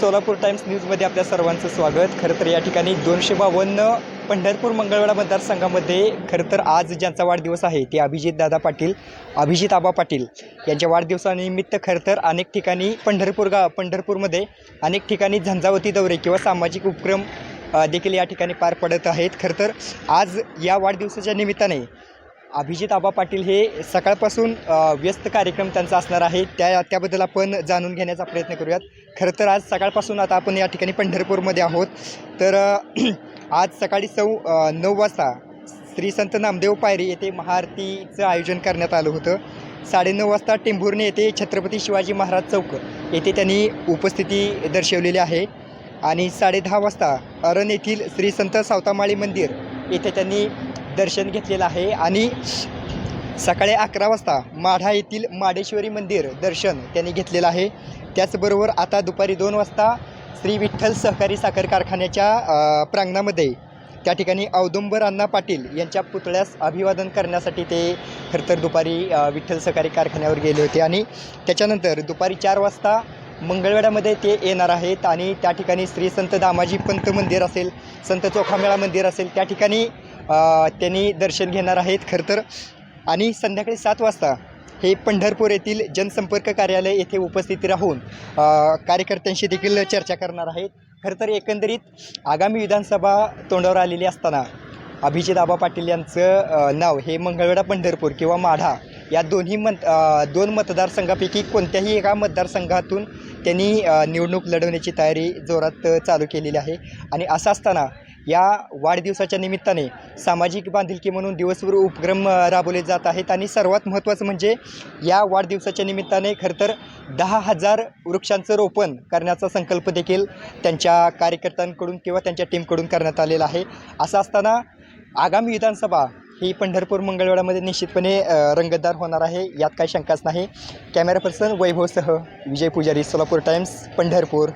Solapur times न्यूजमध्ये आपल्या सर्वांचं स्वागत. खरं तर या ठिकाणी दोनशे बावन्न पंढरपूर मंगळवेढा मतदारसंघामध्ये खरं तर आज ज्यांचा वाढदिवस आहे ते अभिजित दादा पाटील अभिजित आबा पाटील यांच्या वाढदिवसानिमित्त खरं तर अनेक ठिकाणी पंढरपूर गा पंढरपूरमध्ये अनेक ठिकाणी झंझावती दौरे किंवा सामाजिक उपक्रम देखील या ठिकाणी पार पडत आहेत. खरं तर आज या वाढदिवसाच्या निमित्ताने अभिजित आबा पाटील हे सकाळपासून व्यस्त कार्यक्रम त्यांचा असणार आहे. त्या त्याबद्दल आपण जाणून घेण्याचा प्रयत्न करूयात. खरं तर आज सकाळपासून आता आपण या ठिकाणी पंढरपूरमध्ये आहोत. तर आज सकाळी सौ नऊ वाजता श्री संत नामदेव पायरी येथे महाआरतीचं आयोजन करण्यात आलं होतं. साडेनऊ वाजता टेंभुर्णे येथे छत्रपती शिवाजी महाराज चौक येथे त्यांनी उपस्थिती दर्शवलेली आहे. आणि साडेदहा वाजता अरण येथील श्री संत सावतामाळी मंदिर येथे त्यांनी दर्शन घेतलेलं आहे आणि सकाळी अकरा वाजता माढा येथील माडेश्वरी मंदिर दर्शन त्यांनी घेतलेलं आहे. त्याचबरोबर आता दुपारी दोन वाजता श्री विठ्ठल सहकारी साखर कारखान्याच्या प्रांगणामध्ये त्या ठिकाणी औदुंबर अण्णा पाटील यांच्या पुतळ्यास अभिवादन करण्यासाठी ते खरं तर दुपारी विठ्ठल सहकारी कारखान्यावर गेले होते आणि त्याच्यानंतर दुपारी चार वाजता मंगळवेढ्यामध्ये ते येणार आहेत आणि त्या ठिकाणी श्री संत दामाजी पंत मंदिर असेल संत चोखामेळा मंदिर असेल त्या ठिकाणी त्यांनी दर्शन घेणार आहेत खरं तर. आणि संध्याकाळी सात वाजता हे पंढरपूर येथील जनसंपर्क कार्यालय येथे उपस्थित राहून कार्यकर्त्यांशी देखील चर्चा करणार आहेत. खरं तर एकंदरीत आगामी विधानसभा तोंडावर आलेली असताना अभिजित आबा पाटील यांचं नाव हे मंगळवेढा पंढरपूर किंवा माढा या दोन्ही मत दोन मतदारसंघापैकी कोणत्याही एका मतदारसंघातून त्यांनी निवडणूक लढवण्याची तयारी जोरात चालू केलेली आहे. आणि असं असताना या वाढदिवसाच्या निमित्ताने सामाजिक बांधिलकी म्हणून दिवसभर उपक्रम राबवले जात आहेत. आणि सर्वात महत्त्वाचं म्हणजे या वाढदिवसाच्या निमित्ताने खरं तर दहा हजार वृक्षांचं रोपण करण्याचा संकल्प देखील त्यांच्या कार्यकर्त्यांकडून किंवा त्यांच्या टीमकडून करण्यात आलेला आहे. असं असताना आगामी विधानसभा ही पंढरपूर मंगळवेढ्यामध्ये निश्चितपणे रंगतदार होणार आहे. यात काही शंकाच नाही. कॅमेरा पर्सन वैभवसह विजय पुजारी सोलापूर टाइम्स पंढरपूर.